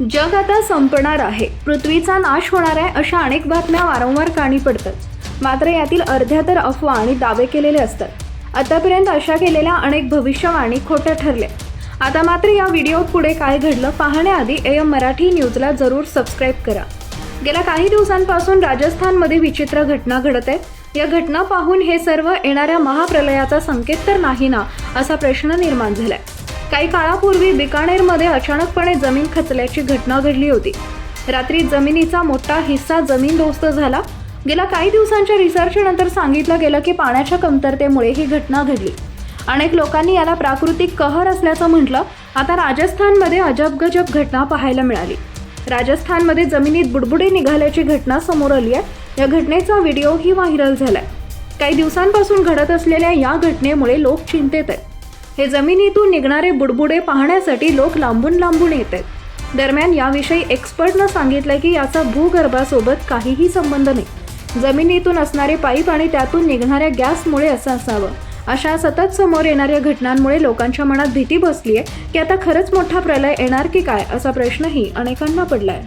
जग आता संपणार आहे. पृथ्वीचा नाश होणार आहे अशा अनेक बातम्या वारंवार काणी पडतात. मात्र यातील अर्ध्या तर अफवा आणि दावे केलेले असतात. आतापर्यंत अशा केलेल्या अनेक भविष्यवाणी खोट्या ठरल्या. आता मात्र या व्हिडिओ पुढे काय घडलं पाहण्याआधी एम मराठी न्यूजला जरूर सबस्क्राईब करा. गेल्या काही दिवसांपासून राजस्थानमध्ये विचित्र घटना घडत आहेत. या घटना पाहून हे सर्व येणाऱ्या महाप्रलयाचा संकेत तर नाही ना असा प्रश्न निर्माण झालाय. काही काळापूर्वी बिकानेरमध्ये अचानकपणे जमीन खचल्याची घटना घडली होती. रात्री जमिनीचा मोठा हिस्सा जमीनदोस्त झाला. गेल्या काही दिवसांच्या रिसर्चनंतर सांगितलं गेलं की पाण्याच्या कमतरतेमुळे ही घटना घडली. अनेक लोकांनी याला प्राकृतिक कहर असल्याचं म्हटलं. आता राजस्थानमध्ये अजबगजब घटना पाहायला मिळाली. राजस्थानमध्ये जमिनीत बुडबुडे निघाल्याची घटना समोर आली आहे. या घटनेचा व्हिडिओही व्हायरल झालाय. काही दिवसांपासून घडत असलेल्या या घटनेमुळे लोक चिंतेत आहेत. हे जमिनीतून निघणारे बुडबुडे पाहण्यासाठी लोक लांबून लांबून येत आहेत दरम्यान याविषयी एक्सपर्टनं सांगितलं की याचा भूगर्भासोबत काहीही संबंध नाही. जमिनीतून असणारे पाईप आणि त्यातून निघणाऱ्या गॅसमुळे असं असावं. अशा सतत समोर येणाऱ्या घटनांमुळे लोकांच्या मनात भीती बसली आहे की आता खरंच मोठा प्रलय येणार की काय असा प्रश्नही अनेकांना पडलाय.